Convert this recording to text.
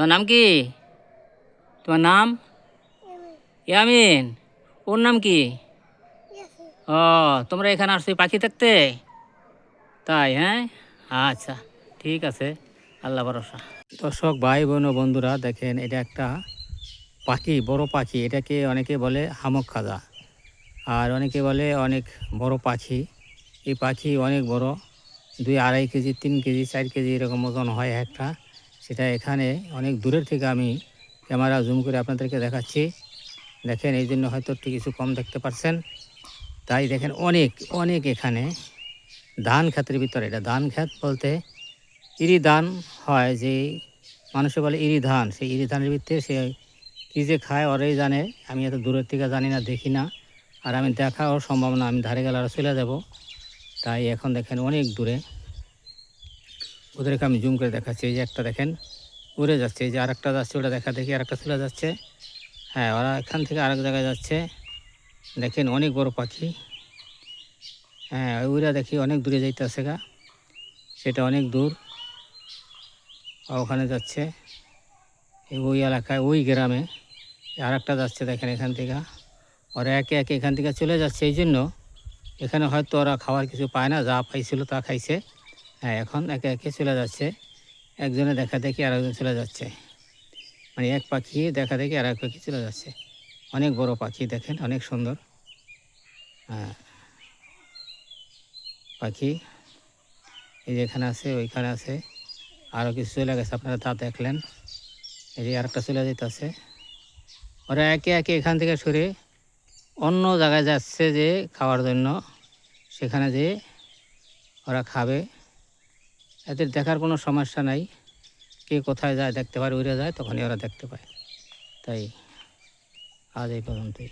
তোমার নাম কি? তোমার নাম? ইয়ামিন। ওর নাম কি? ও, তোমরা এখানে আসছো পাখি থাকতে তাই হ্যাঁ? আচ্ছা ঠিক আছে। আল্লাহ ভরসা। দর্শক, ভাই, বোন ও বন্ধুরা, দেখেন, এটা একটা পাখি, বড় পাখি। এটাকে অনেকে বলে হামক খাজা। আর অনেকে বলে অনেক বড় পাখি। এই পাখি অনেক বড়, দুই আড়াই কেজি, তিন কেজি, চার কেজি, এরকম ওজন হয় একটা। সেটা এখানে অনেক দূরের থেকে আমি ক্যামেরা জুম করে আপনাদেরকে দেখাচ্ছি। দেখেন, এই জন্য হয়তো একটু কিছু কম দেখতে পারছেন। তাই দেখেন, অনেক অনেক এখানে ধান ক্ষেতের ভিতরে, এটা ধান ক্ষেত বলতে ইরি ধান হয়, যে মানুষে বলে ইরি ধান। সেই ইরি ধানের ভিতরে সে কী যে খায়, ওরাই জানে। আমি এত দূরের থেকে জানি না, দেখি না। আর আমি দেখাও সম্ভব না আমি ধারে গেলে আরও চলে যাব। তাই এখন দেখেন, অনেক দূরে। ওদেরকে আমি জুম করে দেখাচ্ছি, এই যে একটা দেখেন, উড়ে যাচ্ছে, এই যে আরেকটা যাচ্ছে, ওটা দেখা দেখি আরেকটা চলে যাচ্ছে। হ্যাঁ ওরা এখান থেকে আরেক জায়গায় যাচ্ছে। দেখেন অনেক বড় পাখি। হ্যাঁ উড়া দেখি অনেক দূরে যাইতেছে গা। সেটা অনেক দূর। ওখানে যাচ্ছে ওই এলাকায়, ওই গ্রামে। আর একটা যাচ্ছে দেখেন এখান থেকে। ওরা একে একে এখান থেকে চলে যাচ্ছে এই জন্য এখানে হয়তো ওরা খাওয়ার কিছু পায় না, যা পাইছিল তা খাইছে। হ্যাঁ এখন একে একে চলে যাচ্ছে। একজনে দেখা দেখি আর একজন চলে যাচ্ছে। মানে এক পাখি দেখা দেখি আর এক পাখি চলে যাচ্ছে। অনেক বড় পাখি দেখেন, অনেক সুন্দর। হ্যাঁ। পাখি, এই যে এখানে আছে, ওইখানে আছে। আরও কিছু চলে গেছে, আপনারা তা দেখলেন। এই যে আরেকটা চলে যেতেছে ওরা একে একে এখান থেকে সরে অন্য জায়গায় যাচ্ছে যে খাওয়ার জন্য। সেখানে যে ওরা খাবে। এদের দেখার কোনো সমস্যা নাই। কে কোথায় যায়, দেখতে পারে, উড়ে যায়, তখনই ওরা দেখতে পায়। তাই আজ এই পর্যন্তই।